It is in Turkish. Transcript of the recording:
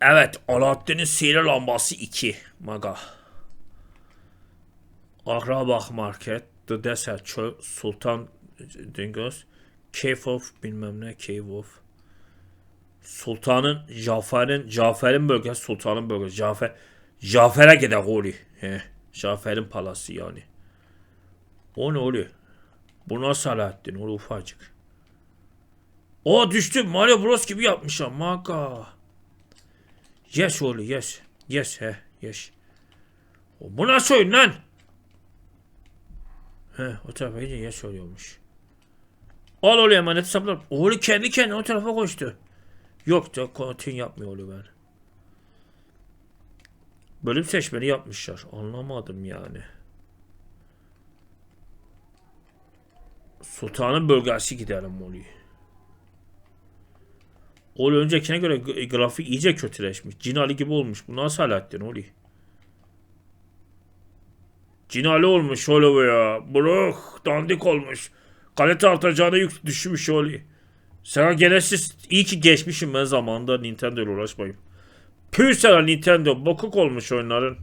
Evet Alaaddin'in sihirli lambası 2. Maga. Akrabak Market. The Desert Çöl. Sultan Dingöz. Cave of bilmem ne. Cave of. Sultanın Cafer'in Cafer'in bölgesi Sultanın bölgesi. Cafer Cafer'e gider oluyor. He. Cafer'in palası yani. O ne oluyor? Bu nasıl Alaaddin? O ufacık. O düştü. Mario Bros gibi yapmışlar. Maga. Yes oğlu yes. Yes he yes. Bu nasıl oyun lan? He o tarafa gidince yes oluyormuş. Al oğlu emanet saplar. Oğlu kendi kendine o tarafa koştu. Yok da kontin yapmıyor oğlu ben. Bölüm seçmeni yapmışlar. Anlamadım yani. Sultanın bölgesi gidelim oluyor. O öncekine göre grafik iyice kötüleşmiş. Cinali gibi olmuş. Bu nasıl Alaaddin oluyor? Cinali olmuş bu ya. Bırak dandik olmuş. Kalite artacağına yük düşmüş oluyor. Sana gereksiz iyi ki geçmişim ben zamanında Nintendo ile uğraşmayayım. Sana Nintendo bokuk olmuş oyunların.